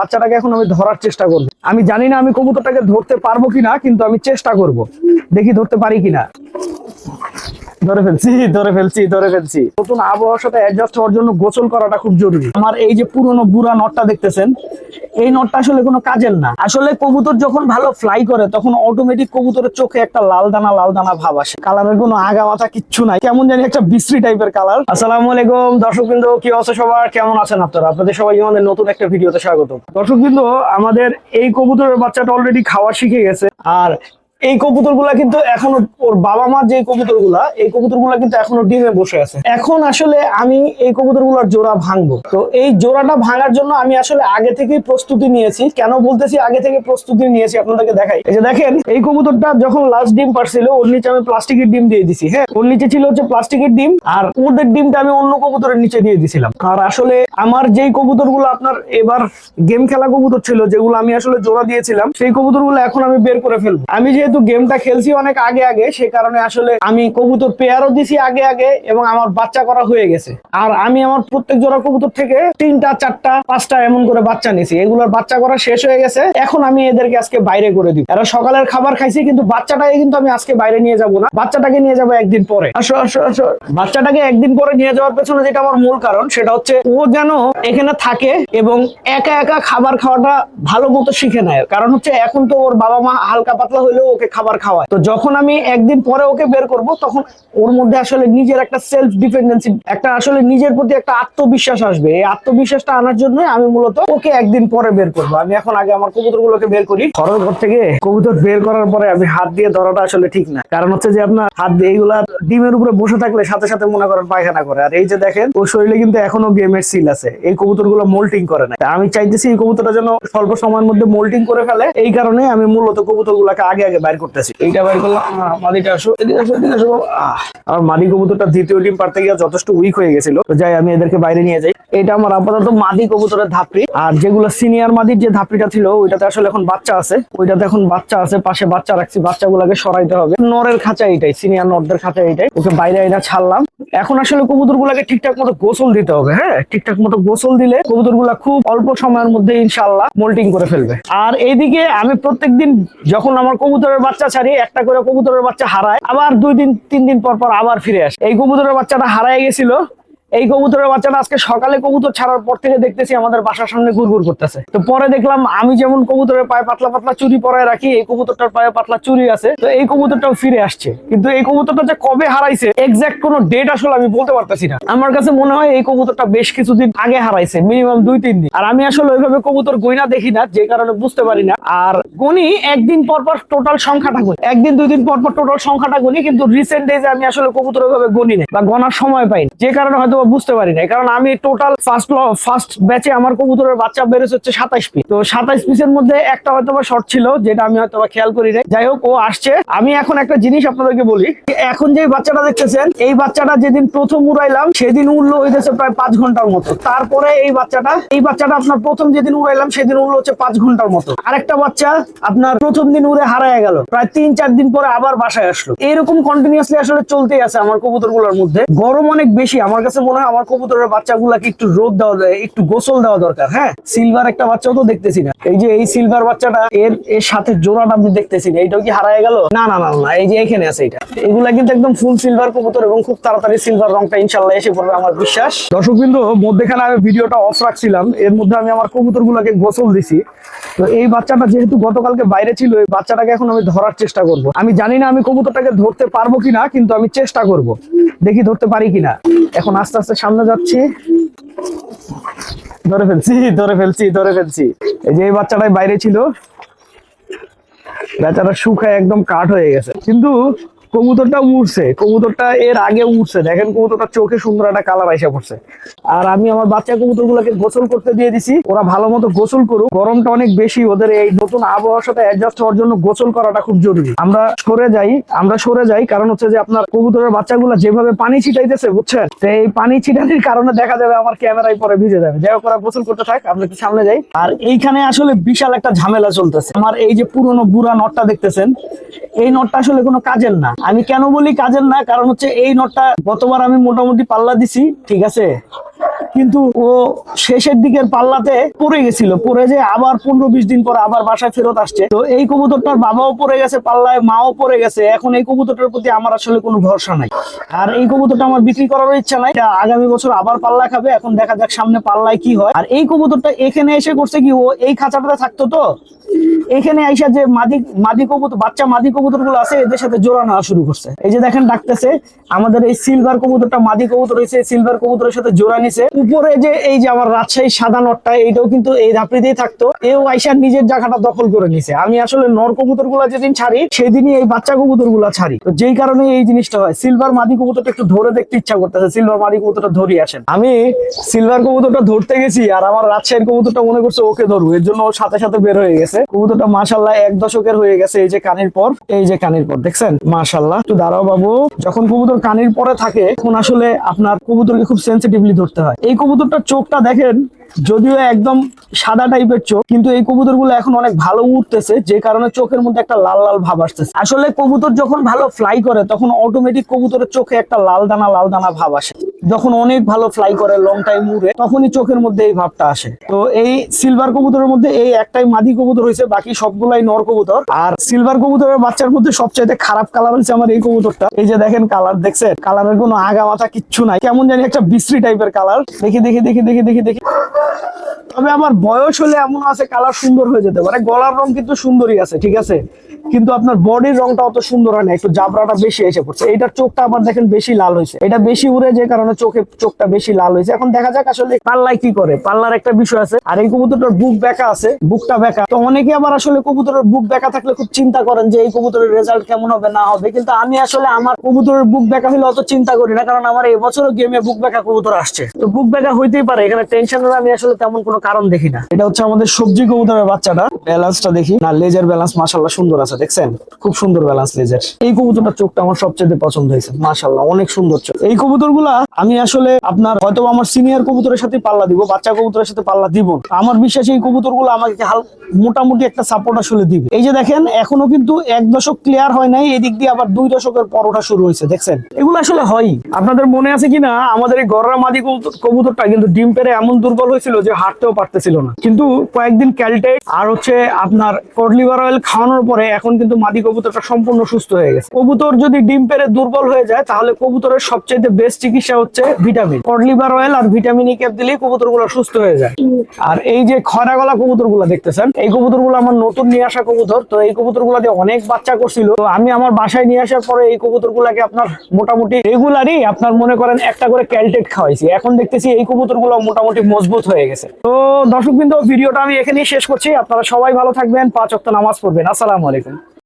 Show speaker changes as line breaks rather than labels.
বাচ্চাটাকে এখন আমি ধরার চেষ্টা করব। আমি জানি না আমি কবুতরটাকে ধরতে পারব কিনা, কিন্তু আমি চেষ্টা করব। দেখি ধরতে পারি কিনা। ধরে ফেলছি ধরে ফেলছি ধরে ফেলছি। নতুন আবহাওয়ার সাথে অ্যাডজাস্ট হওয়ার জন্য গোসল করাটা খুব জরুরি। আমার এই যে পুরনো বুড়া নটটা দেখতেছেন, এই নটটা আসলে কোনো কাজের না। আসলে কবুতর যখন ভালো ফ্লাই করে, তখন অটোমেটিক কবুতরের চোখে একটা লাল দানা লাল দানা ভাব আসে। কালারের কোনো আগা মাথা কিচ্ছু নাই। কেমন জানি একটা বিশ্রী টাইপের কালার আসসালামু আলাইকুম। দর্শকবৃন্দ, কি আছে সবার? কেমন আছেন আপনারা? আপনাদের সবাই আমাদের নতুন একটা ভিডিওতে স্বাগত দর্শকবৃন্দ, আমাদের এই কবুতরের বাচ্চাটা অলরেডি খাওয়া শিখে গেছে। আর এই কবুতরগুলা কিন্তু এখনও ওর বাবা মার যে কবুতরগুলা এই কবুতরগুলা কিন্তু এখনও ডিমে বসে আছে। এখন আসলে আমি এই কবুতরগুলার জোড়া ভাঙবো। তো এই জোড়াটা ভাঙার জন্য আমি আসলে আগে থেকেই প্রস্তুতি নিয়েছি। কেন বলতেছি আগে থেকে প্রস্তুতি নিয়েছি আপনাদেরকে দেখাই। এই যে দেখেন, এই কবুতরটা যখন লাস্ট ডিম পারছিল, ওর নিচে আমি প্লাস্টিকের ডিম দিয়ে দিছি হ্যাঁ? ওর নিচে ছিল হচ্ছে প্লাস্টিকের ডিম, আর ওদের ডিমটা আমি অন্য কবুতরের নিচে দিয়ে দিছিলাম। আর আসলে আমার যেই কবুতরগুলো আপনার এবার গেম খেলা কবুতর ছিল, যেগুলো আমি আসলে জোড়া দিয়েছিলাম, সেই কবুতরগুলো এখন আমি বের করে ফেলব। আমি যেহেতু গেমটা খেলছি অনেক আগে আগে সে কারণে আসলে আমি কবুতর পেয়ারও দিছি আগে আগে এবং আমার বাচ্চা করা হয়ে গেছে। আর আমি আমার প্রত্যেক জোড়া কবুতর থেকে তিনটা চারটা পাঁচটা এমন করে বাচ্চা নিছি। এগুলোর বাচ্চা করা শেষ হয়ে গেছে। এখন আমি এদেরকে আজকে বাইরে করে দিই এরা সকালের খাবার খাইছি কিন্তু বাচ্চাটাকে কিন্তু আমি আজকে বাইরে নিয়ে যাব না। বাচ্চাটাকে নিয়ে যাব একদিন পরে। আসো আসো আসো। বাচ্চাটাকে একদিন পরে নিয়ে যাওয়ার পেছনে যেটা আমার মূল কারণ সেটা হচ্ছে ও যেন এখানে থাকে এবং একা একা খাবার খাওয়াটা ভালো মতো শিখে নেয়। কারণ হচ্ছে এখন তো ওর বাবা মা হালকা পাতলা হলেও ওকে খাবার খাওয়ায়। তো যখন আমি একদিন পরে ওকে বের করব, তখন ওর মধ্যে আসলে নিজের একটা সেলফ ডিপেন্ডেন্সি একটা আসলে নিজের প্রতি একটা আত্মবিশ্বাস আসবে। এই আত্মবিশ্বাসটা আনার জন্য আমি মূলত ওকে একদিন পরে বের করব। আমি এখন আগে আমার কবুতর গুলোকে বের করি। ঘরের ঘর থেকে কবুতর বের করার পরে আমি হাত দিয়ে ধরাটা আসলে ঠিক না। কারণ হচ্ছে যে আপনার হাত দিয়ে এইগুলা ডিমের উপরে বসে থাকলে সাথে সাথে মনে করেন পায়খানা করে। আর এই যে দেখেন, ওর শরীরে কিন্তু এখনও গেমের সিল আছে। এই কবুতরগুলো মোল্টিং করে না আমি চাইতেছি এই কবুতরটা যেন স্বল্প সময়ের মধ্যে মোল্টিং করে ফেলে। এই কারণে আমি মূলত কবুতর গুলাকে আগে আগে বাইর করতেছি। এইটা বাইর করলাম মাদিটা আসো, এদিকে আসো এদিকে আসো। আমার মাদি কবুতরটা দ্বিতীয় ডিম পারতে গিয়ে যথেষ্ট উইক হয়ে গেছিল। যাই, আমি এদেরকে বাইরে নিয়ে যাই। এটা আমার আপাতত মাদি কবুতরের ধাপড়ি। আর যেগুলো সিনিয়র মাদির যে ধাপড়িটা ছিল, ওইটাতে আসলে এখন বাচ্চা আছে। ওইটাতে এখন বাচ্চা আছে, পাশে বাচ্চা রাখছি, বাচ্চাগুলোকে সরাইতে হবে। নরের খাঁচা এটাই সিনিয়র নরদের খাঁচা এটাই ওকে বাইরে এটা ছাড়লাম। এখন আসলে কবুতর গুলাকে ঠিকঠাক মতো গোসল দিতে হবে হ্যাঁ? ঠিকঠাক মতো গোসল দিলে কবুতরগুলা খুব অল্প সময়ের মধ্যে ইনশাল্লাহ মোল্টিং করে ফেলবে। আর এইদিকে আমি প্রত্যেকদিন যখন আমার কবুতরের বাচ্চা ছাড়ি একটা করে কবুতরের বাচ্চা হারায়। আবার দুই দিন, তিন দিন পর পর আবার ফিরে আসে। এই কবুতরের বাচ্চাটা হারায় গেছিল। এই কবুতরের বাচ্চাটা আজকে সকালে কবুতর ছাড়ার পর থেকে দেখতেছি আমাদের বাসার সামনে ঘুরঘুর করতেছে। তো পরে দেখলাম আমি যেমন কবুতরের পায়ে পাতলা পাতলা চুরি পরায় রাখি, এই কবুতরটার পায়ে পাতলা চুরি আছে, তো এই কবুতরটাও ফিরে আসছে। কিন্তু এই কবুতরটা যে কবে হারাইছে এক্সাক্ট কোনো ডেট আসলে আমি বলতে পারতেছি না। আমার কাছে মনে হয় এই কবুতরটা বেশ কিছুদিন আগে হারাইছে মিনিমাম দুই, তিন দিন। আর আমি আসলে ওইভাবে কবুতর গইনা দেখি না, যে কারণে বুঝতে পারি না। আর গনি একদিন পর পর টোটাল সংখ্যাটা গুনি, একদিন, দুই দিন পর পর টোটাল সংখ্যাটা গুনি, কিন্তু রিসেন্ট ডেজে আমি আসলে কবুতর ওইভাবে গনি নাই, বা গনার সময় পাই যে কারণে হয়তো বুঝতে পারি না কারণ আমি টোটাল ফার্স্ট ফার্স্ট ব্যাচে আমার কবুতরের বাচ্চা বেড়েছে হচ্ছে সাতাইশ পিস তো সাতাইশ পিসের মধ্যে একটা হয়তো বা শর্ট ছিল, যেটা আমি হয়তো বা খেয়াল করি নাই। যাই হোক, ও আসছে। আমি এখন একটা জিনিস আপনাদেরকে বলি এখন যে বাচ্চাটা দেখতেছেন, এই বাচ্চাটা যেদিন প্রথম উড়াইলাম, সেদিন উড়লো হইতেছে প্রায় পাঁচ ঘণ্টার মতো। তারপরে এই বাচ্চাটা এই বাচ্চাটা আপনার প্রথম যেদিন উড়াইলাম, সেদিন উড়লো হচ্ছে পাঁচ ঘণ্টার মতো। আরেকটা বাচ্চা আপনার প্রথম দিন উড়ে হারায় গেল। প্রায় তিন চার দিন পরে আবার বাসায় আসলো। এরকম কন্টিনিউসলি আসলে চলতেই আছে আমার কবুতরগুলোর মধ্যে। গরম অনেক বেশি, আমার কাছে মনে হয় আমার কবুতরের বাচ্চাগুলাকে একটু রোদ দেওয়া একটু গোসল দেওয়া দরকার হ্যাঁ? সিলভার একটা বাচ্চাও তো দেখতেছি না। এই যে এই সিলভার বাচ্চাটা, এর এর সাথে জোড়াটা আমি দেখতেছি না এইটাও কি হারায় গেল? না না না না, এই যে এখানে আছে এটা। এগুলা কিন্তু একদম ফুল সিলভার কবুতর এবং খুব তাড়াতাড়ি সিলভার রংটা ইনশাল্লাহ এসে পড়বে, আমার বিশ্বাস। দর্শক বিন্দু মধ্যেখানে আমি ভিডিওটা অফ রাখছিলাম, এর মধ্যে আমি আমার কবুতর গুলাকে গোসল দিছি। তো এই বাচ্চাটা যেহেতু গতকালকে বাইরে ছিল, এই বাচ্চাটাকে এখন আমি ধরার চেষ্টা করব। আমি জানি না আমি কবুতরটাকে ধরতে পারব কিনা, কিন্তু আমি চেষ্টা করব। দেখি ধরতে পারি কিনা। এখন আস্তে আস্তে সামনে যাচ্ছি। ধরে ফেলছি ধরে ফেলছি ধরে ফেলছি। এই যে এই বাচ্চাটাই বাইরে ছিল। বেচারা শুকায় একদম কাঠ হয়ে গেছে। কিন্তু কবুতরটা উড়ছে, কবুতরটা এর আগে উড়ছে। দেখেন কবুতরটা চোখে সুন্দর একটা কালার আইসা পড়ছে। আর আমি আমার বাচ্চা কবুতর গুলোকে গোসল করতে দিয়ে দিছি। ওরা ভালো মতো গোসল করুক। গরমটা অনেক বেশি, ওদের এই নতুন আবহাওয়ার সাথে অ্যাডজাস্ট হওয়ার জন্য গোসল করাটা খুব জরুরি। আমরা সরে যাই, আমরা সরে যাই, কারণ হচ্ছে যে আপনার কবুতরের বাচ্চাগুলো যেভাবে পানি ছিটাইতেছে, বুঝছেন? তো এই পানি ছিটানির কারণে দেখা যাবে আমার ক্যামেরায় পরে ভিজে যাবে। যাই হোক, ওরা গোসল করতে থাক, আমরা একটু সামনে যাই। আর এইখানে আসলে বিশাল একটা ঝামেলা চলতেছে। আমার এই যে পুরনো বুড়া নটটা দেখতেছেন, এই নটটা আসলে কোনো কাজের না। আমি কেন বলি কাজের না? কারণ হচ্ছে এই নটটা গতবার আমি মোটামুটি পাল্লা দিছি, ঠিক আছে? কিন্তু ও শেষের দিকের পাল্লাতে পড়ে গেছিল, পড়ে যে আবার পনেরো বিশ দিন পর আবার বাসায় ফেরত আসছে। তো এই কবুতরটার বাবাও পড়ে গেছে, পাল্লায় মাও পড়ে গেছে। এখন এই কবুতরটার প্রতি আমার আসলে কোনো ভরসা নাই। আর এই কবুতরটা আমার বিক্রি করারও ইচ্ছা নাই। আগামী বছর আবার পাল্লা খাবে, এখন দেখা যাক সামনে পাল্লায় কি হয়। আর এই কবুতরটা এখানে এসে করছে কি, ও এই খাঁচাটাতে থাকতো তো? এখানে আইসা যে মাদি মাদি কবুতর, বাচ্চা মাদি কবুতরগুলো আছে, এদের সাথে জোড়া নেওয়া শুরু করছে। এই যে দেখেন, ডাকতেছে, আমাদের এই সিলভার কবুতরটা মাদি কবুতর হয়েছে সিলভার কবুতরের সাথে জোড়া নিছে। উপরে যে এই যে আমার রাজশাহী সাদা নটটা, এইটাও কিন্তু এই ধাপড়িতেই থাকতো। এও আইসার নিজের জায়গাটা দখল করে নিছে। আমি আসলে নর কবুতরগুলা যেদিন ছাড়ি, সেদিনই এই বাচ্চা কবুতরগুলা ছাড়ি। তো যেই কারণে এই জিনিসটা হয়, সিলভার মাদি কবুতরটা একটু ধরে দেখতে ইচ্ছা করতেছে, সিলভার মাদি কবুতরটা ধরি আসেন। আমি সিলভার কবুতরটা ধরতে গেছি, আর আমার রাজশাহীর কবুতরটা মনে করছে ওকে ধরবো, এর জন্য সাথে সাথে বের হয়ে গেছে। কবুতরটা মাশাল্লাহ এক দশকের হয়ে গেছে, এই যে কানের পর, এই যে কানের পর, দেখছেন? মাশাল্লাহ একটু দাঁড়াও বাবু, যখন কবুতর কানের পরে থাকে, তখন আসলে আপনার কবুতরকে খুব সেন্সিটিভলি ধরতে হয়। এই কবুতরটার চোখটা দেখেন যদিও একদম সাদা টাইপের চোখ, কিন্তু এই কবুতরগুলো এখন অনেক ভালো উঠতেছে যে কারণে চোখের মধ্যে একটা লাল লাল ভাব আসতেছে। আসলে কবুতর যখন ভালো ফ্লাই করে, তখন অটোমেটিক কবুতরের চোখে একটা লাল দানা লাল দানা ভাব আসে। যখন অনেক ভালো ফ্লাই করে লং টাইম উড়ে, তখনই চোখের মধ্যে এই ভাবটা আসে। তো এই সিলভার কবুতরের মধ্যে এই একটাই মাদি কবুতর হয়েছে, বাকি সবগুলাই নর কবুতর। আর সিলভার কবুতরের বাচ্চার মধ্যে সবচাইতে খারাপ কালার হচ্ছে আমার এই কবুতরটা। এই যে দেখেন কালার দেখছেন? কালারের কোনো আগা মাথা কিচ্ছু নাই। কেমন জানি একটা বিশ্রী টাইপের কালার দেখি দেখি দেখি দেখি দেখি দেখি। তবে আমার বয়স হলে এমন আছে, কালার সুন্দর হয়ে যেতে পারে। গলার রং কিন্তু সুন্দরই আছে, ঠিক আছে? কিন্তু আপনার বডির রংটা অত সুন্দর হয় না, একটু জাবরাটা বেশি এসে পড়ছে। এটার চোখটা আবার দেখেন বেশি লাল হয়েছে। এটা বেশি উড়ে যে কারণে চোখে চোখটা বেশি লাল হয়েছে। এখন দেখা যাক আসলে পাল্লায় কি করে। পাল্লার একটা বিষয় আছে। আর এই কবুতরটার বুক বেঁকা আছে, বুকটা বেঁকা তো অনেকে আবার আসলে কবুতরের বুক বেঁকা থাকলে খুব চিন্তা করেন যে এই কবুতরের রেজাল্ট কেমন হবে, না হবে। কিন্তু আমি আসলে আমার কবুতরের বুক বেঁকা হলে অত চিন্তা করি না, কারণ আমার এবছরও গেমে বুক বেঁকা কবুতর আসছে। তো বুক বেঁকা হইতেই পারে, এখানে টেনশনের আমি আসলে তেমন কোনো কারণ দেখি না। এটা হচ্ছে আমাদের সবজি কবুতরের বাচ্চাটা। ব্যালেন্সটা দেখি। না লেজার ব্যালেন্স মাশাল্লাহ সুন্দর আছে। দেখছেন? খুব সুন্দর ব্যালেন্স লেজার এই কবুতরটার চোখটা আমার সবচেয়ে পছন্দ হয়েছে। অনেক সুন্দর চোখ। এই আমি আসলে আপনার হয়তো আমার সিনিয়র কবুতরের সাথে পাল্লা দিব, বাচ্চা কবুতরের সাথে পাল্লা দিব আমার বিশ্বাস এই আমাকে মোটামুটি একটা সাপোর্ট আসলে দিবে। এই যে দেখেন, এখনও কিন্তু এক দশক ক্লিয়ার হয় নাই, এদিক দিয়ে আবার দুই দশকের পরোটা শুরু হয়েছে, দেখছেন? এগুলো আসলে হয়। আপনাদের মনে আছে কিনা? আমাদের এই গররা মাদি কবুতরটা কিন্তু ডিম পেরে এমন দুর্বল হয়েছিল যে হাঁটতেও পারতেছিল না। কিন্তু কয়েকদিন ক্যালটেট আর হচ্ছে আপনার কডলিভার অয়েল খাওয়ানোর পরে এখন কিন্তু মাদি কবুতরটা সম্পূর্ণ সুস্থ হয়ে গেছে। কবুতর যদি ডিম পেরে দুর্বল হয়ে যায়, তাহলে কবুতরের সবচেয়ে বেস্ট চিকিৎসা হচ্ছে ভিটামিন কডলিভার অয়েল আর ভিটামিন ই ক্যাপ দিলেই কবুতরগুলো সুস্থ হয়ে যায়। আর এই যে খরা গলা কবুতরগুলো দেখতেছেন, এই কবুতরগুলো আমার নতুন নিয়ে আসা কবুতর। তো এই কবুতরগুলো দিয়ে অনেক বাচ্চা করছিল। তো আমি আমার বাসায় নিয়ে আসার পরে এই কবুতরগুলোকে আপনার মোটামুটি রেগুলারই আপনার মনে করেন একটা করে ক্যালটেট খাওয়াইছি। এখন দেখতেছি এই কবুতরগুলো মোটামুটি মজবুত হয়ে গেছে। তো দর্শক বিন্দু ভিডিওটা আমি এখানেই শেষ করছি। আপনারা সবাই ভালো থাকবেন, পাঁচ অক্ট নামাজ পড়বেন। আসসালামু আলাইকুম।